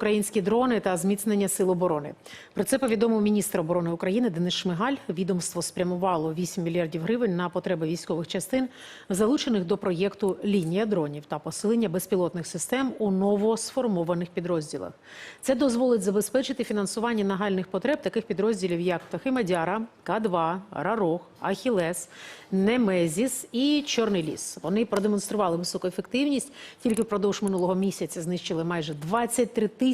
Українські дрони та зміцнення сил оборони про це повідомив міністр оборони України Денис Шмигаль. Відомство спрямувало 8 мільярдів гривень на потреби військових частин, залучених до проєкту Лінія дронів та посилення безпілотних систем у новосформованих підрозділах. Це дозволить забезпечити фінансування нагальних потреб таких підрозділів, як Птахи Мадяра, К2, Рарох, Ахілес, Немезіс і Чорний ліс. Вони продемонстрували високу ефективність. Тільки впродовж минулого місяця знищили майже 23 тисячі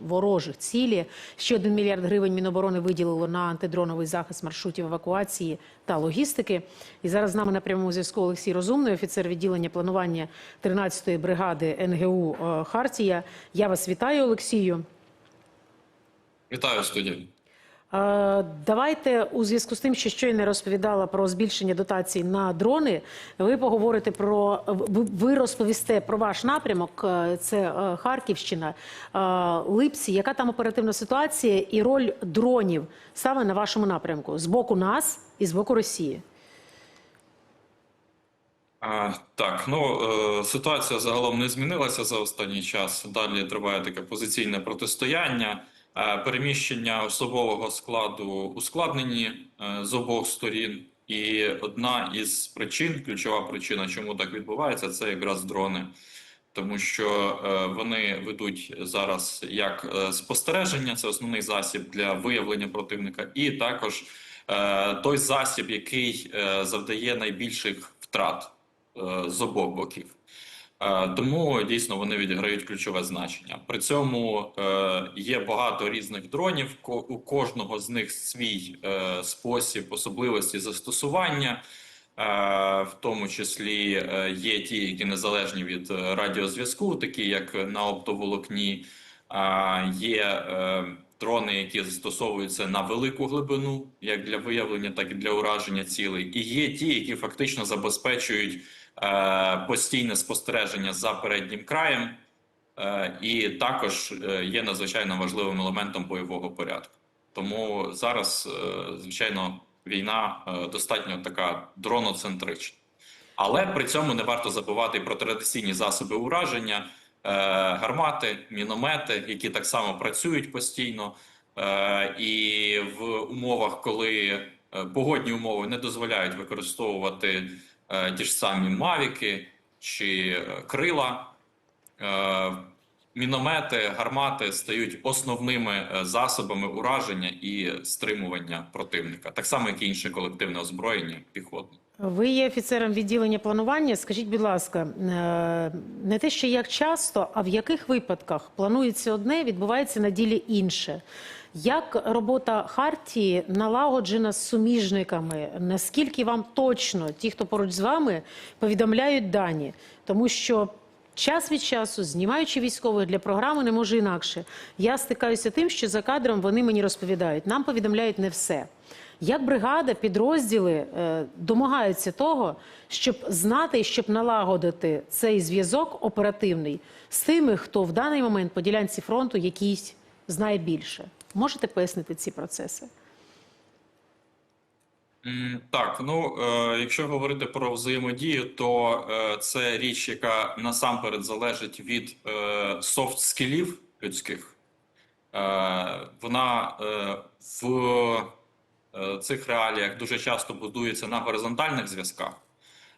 ворожих цілі. Ще один мільярд гривень Міноборони виділило на антидроновий захист маршрутів евакуації та логістики. І зараз з нами на прямому зв'язку Олексій Розумний, офіцер відділення планування 13-ї бригади НГУ е, Хартія. Я вас вітаю, Олексію. Вітаю студію. Давайте у зв'язку з тим, що щойно розповідала про збільшення дотацій на дрони. Ви поговорите про ви- розповісте про ваш напрямок. е, Це е, Харківщина, е, Липці. Яка там оперативна ситуація і роль дронів саме на вашому напрямку з боку нас і з боку Росії? А, так, ну е, ситуація загалом не змінилася за останній час. Далі триває таке позиційне протистояння, переміщення особового складу ускладнені е, з обох сторін. І одна із причин, ключова причина, чому так відбувається, це якраз дрони. Тому що е, вони ведуть зараз як е, спостереження, це основний засіб для виявлення противника, і також е, той засіб, який е, завдає найбільших втрат е, з обох боків. Е, Тому дійсно вони відіграють ключове значення. При цьому е, є багато різних дронів. У кожного з них свій е, спосіб особливості застосування. В тому числі є ті, які незалежні від радіозв'язку, такі як на оптоволокні. Є дрони, які застосовуються на велику глибину, як для виявлення, так і для ураження цілей. І є ті, які фактично забезпечують постійне спостереження за переднім краєм, е, і також е, є надзвичайно важливим елементом бойового порядку. Тому зараз, е, звичайно, війна е, достатньо така дроноцентрична. Але при цьому не варто забувати про традиційні засоби ураження, е, гармати, міномети, які так само працюють постійно. Е, І в умовах, коли е, погодні умови не дозволяють використовувати е, ті ж самі мавіки чи е, крила, е, міномети, гармати стають основними е, засобами ураження і стримування противника, так само як і інше колективне озброєння піхотне. Ви є офіцером відділення планування. Скажіть, будь ласка, е, не те, що як часто, а в яких випадках планується одне, відбувається на ділі інше. Як робота Хартії налагоджена з суміжниками? Наскільки вам точно ті, хто поруч з вами, повідомляють дані? Тому що час від часу, знімаючи військових для програми, не може інакше. Я стикаюся тим, що за кадром вони мені розповідають. Нам повідомляють не все. Як бригада, підрозділи е, домагаються того, щоб знати і щоб налагодити цей зв'язок оперативний з тими, хто в даний момент по ділянці фронту якийсь знає більше? Можете пояснити ці процеси? Так, ну е, якщо говорити про взаємодію, то е, це річ, яка насамперед залежить від софт скілів людських. Вона в цих реаліях дуже часто будується на горизонтальних зв'язках,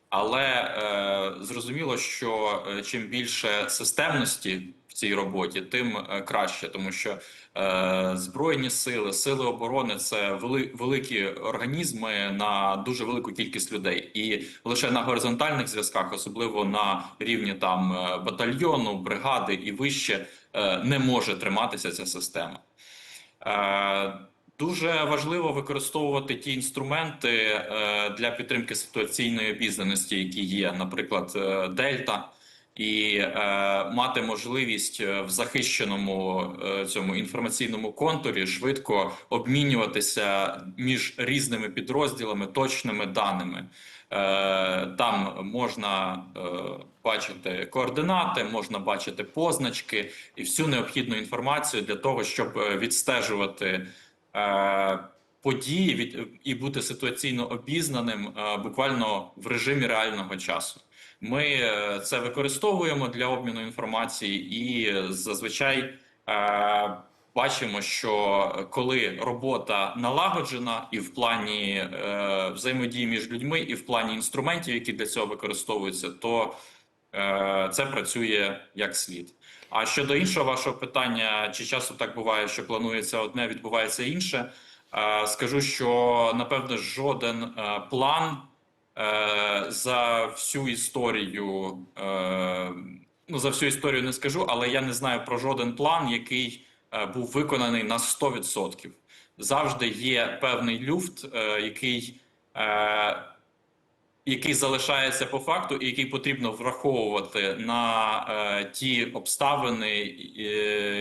але е, зрозуміло, що е, чим більше системності в цій роботі, тим е, краще, тому що е, збройні сили, сили оборони це вели, великі організми на дуже велику кількість людей, і лише на горизонтальних зв'язках, особливо на рівні там е, батальйону, бригади і вище, е, не може триматися ця система. Е, Дуже важливо використовувати ті інструменти е, для підтримки ситуаційної обізнаності, які є, наприклад, е, Дельта, і е, мати можливість в захищеному цьому інформаційному контурі швидко обмінюватися між різними підрозділами точними даними. Там можна бачити координати, можна бачити позначки і всю необхідну інформацію для того, щоб відстежувати події від і бути ситуаційно обізнаним е, буквально в режимі реального часу. Ми е, це використовуємо для обміну інформації, і зазвичай Е, Бачимо, що коли робота налагоджена і в плані е, взаємодії між людьми, і в плані інструментів, які для цього використовуються, то е, це працює як слід. А щодо іншого вашого питання, чи часто так буває, що планується одне, відбувається інше, е, скажу, що напевно жоден е, план е, за всю історію, е, ну за всю історію не скажу, але я не знаю про жоден план, який е, був виконаний на 100%. Завжди є певний люфт, е, який, е, який залишається по факту, і який потрібно враховувати на е, ті обставини, е,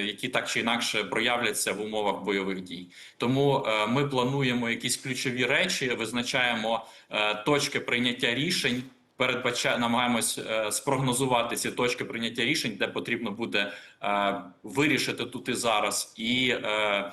які так чи інакше проявляться в умовах бойових дій. Тому е, ми плануємо якісь ключові речі, визначаємо е, точки прийняття рішень. Передбача намагаємось е, спрогнозувати ці точки прийняття рішень, де потрібно буде е, вирішити тут і зараз. І е,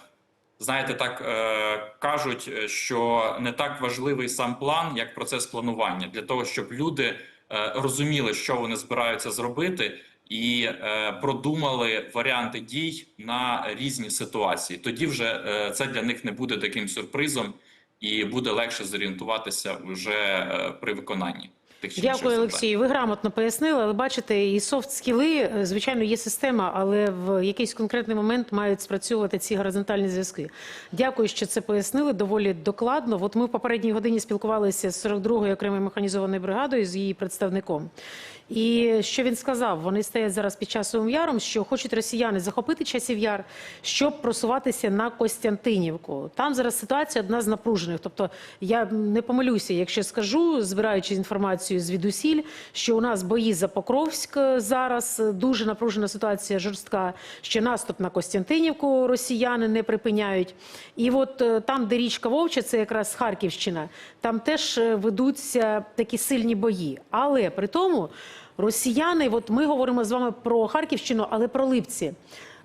знаєте, так е, кажуть, е, що не так важливий сам план, як процес планування, для того, щоб люди е, розуміли, що вони збираються зробити, і е, продумали варіанти дій на різні ситуації. Тоді вже е, це для них не буде таким сюрпризом, і буде легше зорієнтуватися вже е, при виконанні. Дякую. Олексію. Ви грамотно пояснили, але бачите, і софт скіли, звичайно, є система, але в якийсь конкретний момент мають спрацьовувати ці горизонтальні зв'язки. Дякую, що це пояснили доволі докладно. От ми в попередній годині спілкувалися з 42-ю окремою механізованою бригадою з її представником. І що він сказав? Вони стоять зараз під часовим яром, що хочуть росіяни захопити часів яр, щоб просуватися на Костянтинівку. Там зараз ситуація одна з напружених. Тобто я не помилюся, якщо скажу, збираючи інформацію звідусіль, що у нас бої за Покровськ е, зараз дуже напружена ситуація, жорстка. Що наступ на Костянтинівку росіяни не припиняють. І от е, там, де річка Вовча, це якраз Харківщина, там теж е, ведуться такі сильні бої. Але при тому росіяни, от ми говоримо з вами про Харківщину, але про Липці.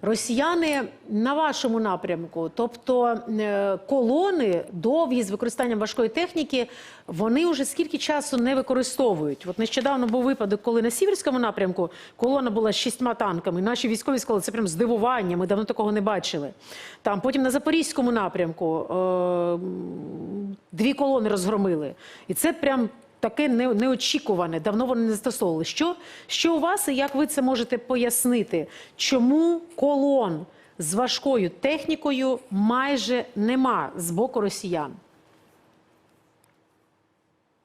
Росіяни на вашому напрямку, тобто е, колони довгі з використанням важкої техніки, вони вже скільки часу не використовують. От нещодавно був випадок, коли на сіверському напрямку колона була з шістьма танками. Наші військові сказали, це прям здивування. Ми давно такого не бачили. Там потім на запорізькому напрямку е, дві колони розгромили, і це прям таке неочікуване. Давно вони не застосовували. Що, що у вас і як ви це можете пояснити? Чому колон з важкою технікою майже нема з боку росіян?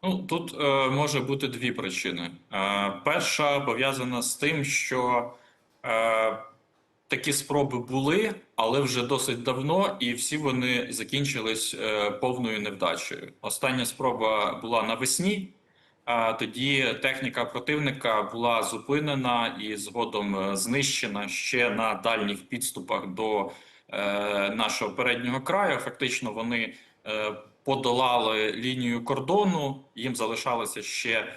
Ну, тут е, може бути дві причини. Е, перша пов'язана з тим, що е, такі спроби були, але вже досить давно, і всі вони закінчились е, повною невдачею. Остання спроба була навесні. А тоді техніка противника була зупинена і згодом е, знищена ще на дальніх підступах до е, нашого переднього краю. Фактично, вони подолали лінію кордону. Їм залишалося ще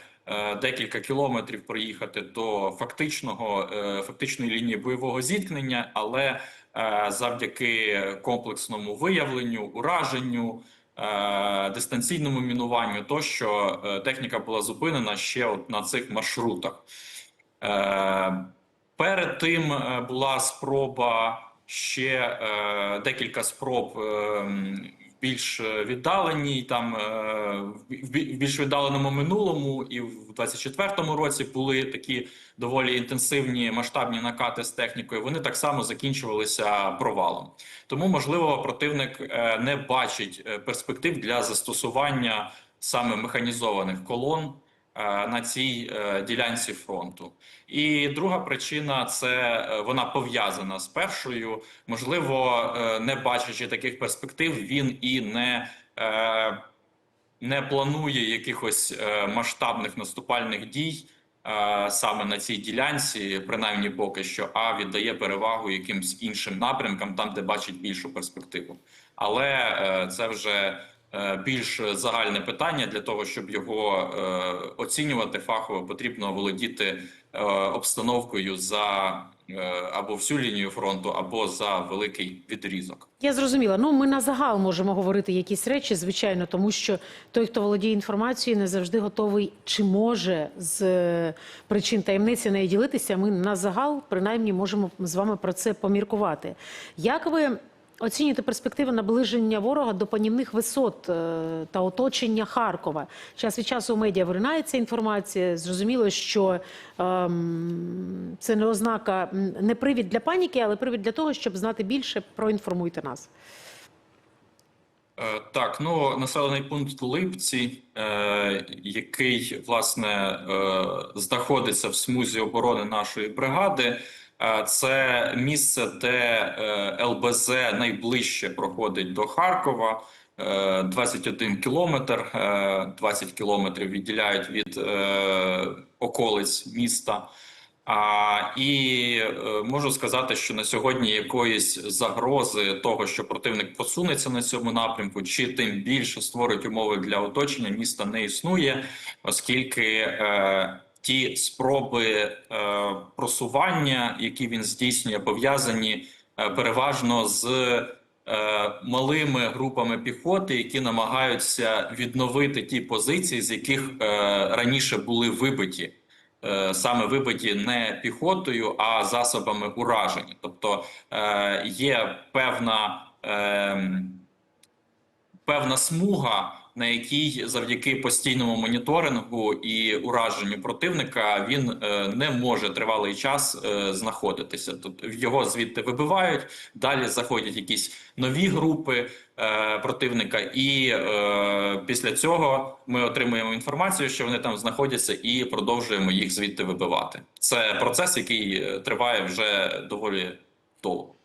декілька кілометрів проїхати до фактичного е, фактичної лінії бойового зіткнення, але е, завдяки комплексному виявленню, ураженню. е, Дистанційному мінуванню, тощо е, техніка була зупинена ще от на цих маршрутах. Е, Перед тим е, була спроба ще е, декілька спроб е, м, в більш віддаленій, там е, в більш віддаленому минулому, і в 24-му році були такі доволі інтенсивні масштабні накати з технікою. Вони так само закінчувалися провалом. Тому, можливо, противник е, не бачить е, перспектив для застосування саме механізованих колон е, на цій е, ділянці фронту. І друга причина це е, вона пов'язана з першою. Можливо, е, не бачачи таких перспектив, він і не, е, не планує якихось е, масштабних наступальних дій. е, Саме на цій ділянці, принаймні поки що, а віддає перевагу якимсь іншим напрямкам, там де бачить більшу перспективу. Але е, це вже е, більш загальне питання для того, щоб його е, оцінювати фахово, потрібно володіти е, обстановкою за або всю лінію фронту, або за великий відрізок. Я зрозуміла. Ну, ми на загал можемо говорити якісь речі, звичайно, тому що той, хто володіє інформацією, не завжди готовий чи може з е, причин таємниці нею ділитися. Ми на загал принаймні можемо з вами про це поміркувати. Як ви оцінюєте перспективи наближення ворога до панівних висот е, та оточення Харкова? Час від часу у медіа виринається інформація. Зрозуміло, що ем, це не ознака, не привід для паніки, але привід для того, щоб знати більше. Проінформуйте нас. Е, Так, ну населений пункт Липці, е, який власне е, знаходиться в смузі оборони нашої бригади. Е, Це місце, де е, ЛБЗ найближче проходить до Харкова. Е, 21 кілометр, е, 20 кілометрів відділяють від околиць міста. І можу сказати, що на сьогодні якоїсь загрози того, що противник посунеться на цьому напрямку, чи тим більше створить умови для оточення міста не існує, оскільки ті спроби е, просування, які він здійснює, пов'язані е, переважно з е, малими групами піхоти, які намагаються відновити ті позиції, з яких раніше були вибиті саме вибиті не піхотою, а засобами ураження. Тобто є певна, е, певна смуга, на якій завдяки постійному моніторингу і ураженню противника він е, не може тривалий час е, знаходитися. Тобто його звідти вибивають, далі заходять якісь нові групи е, противника, і після цього ми отримуємо інформацію, що вони там знаходяться, і продовжуємо їх звідти вибивати. Це процес, який триває вже доволі довго.